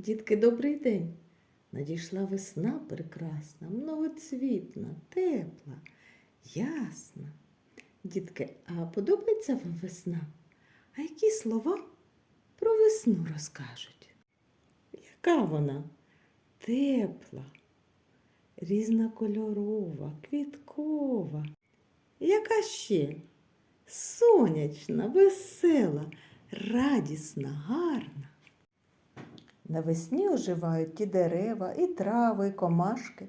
Дітки, добрий день. Надійшла весна прекрасна, многоцвітна, тепла, ясна. Дітки, а подобається вам весна? А які слова про весну розкажуть? Яка вона? Тепла, різнокольорова, квіткова. Яка ще? Сонячна, весела, радісна, гарна. Навесні оживають ті дерева, і трави, і комашки.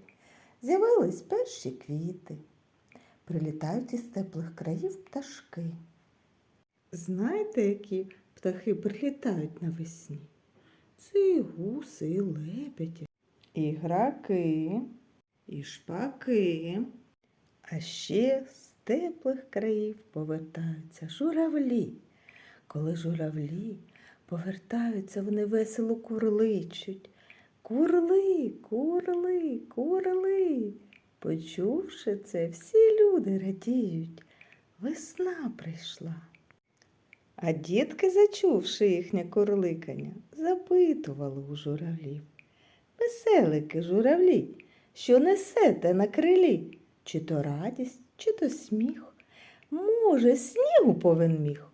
З'явились перші квіти. Прилітають із теплих країв пташки. Знаєте, які птахи прилітають навесні? Це і гуси, і лебеді, і граки, і шпаки. А ще з теплих країв повертаються журавлі. Коли журавлі повертаються, вони весело курличуть. Курли, курли, курли. Почувши це, всі люди радіють. Весна прийшла. А дітки, зачувши їхнє курликання, запитували у журавлів. Веселики, журавлі, що несете на крилі? Чи то радість, чи то сміх? Може, снігу повен міг?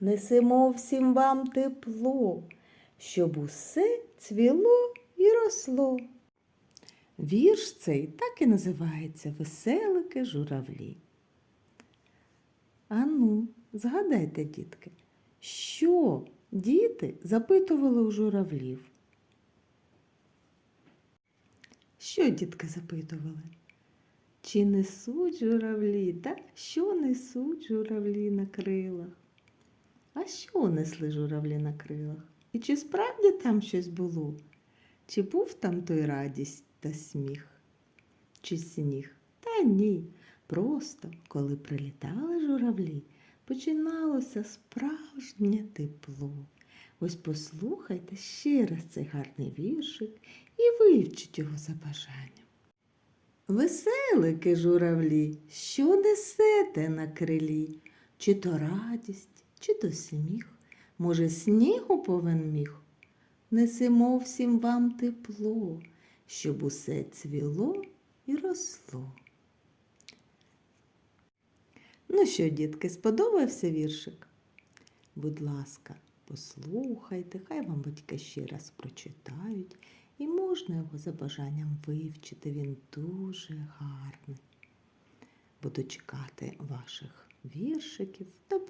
Несемо всім вам тепло, щоб усе цвіло і росло. Вірш цей так і називається Веселики журавлі. Ану, згадайте, дітки, що діти запитували у журавлів? Що дітки запитували? Чи несуть журавлі? Та що несуть журавлі на крилах? А що несли журавлі на крилах? І чи справді там щось було? Чи був там той радість та сміх? Чи сніг? Та ні. Просто, коли прилітали журавлі, починалося справжнє тепло. Ось послухайте ще раз цей гарний віршик і вивчіть його за бажанням. Веселики журавлі, що несете на крилі? Чи то радість, чи то сміх? Може, снігу повен міг? Несемо всім вам тепло, щоб усе цвіло і росло. Ну що, дітки, сподобався віршик? Будь ласка, послухайте, хай вам батьки ще раз прочитають, і можна його за бажанням вивчити. Він дуже гарний. Буду чекати ваших віршиків. До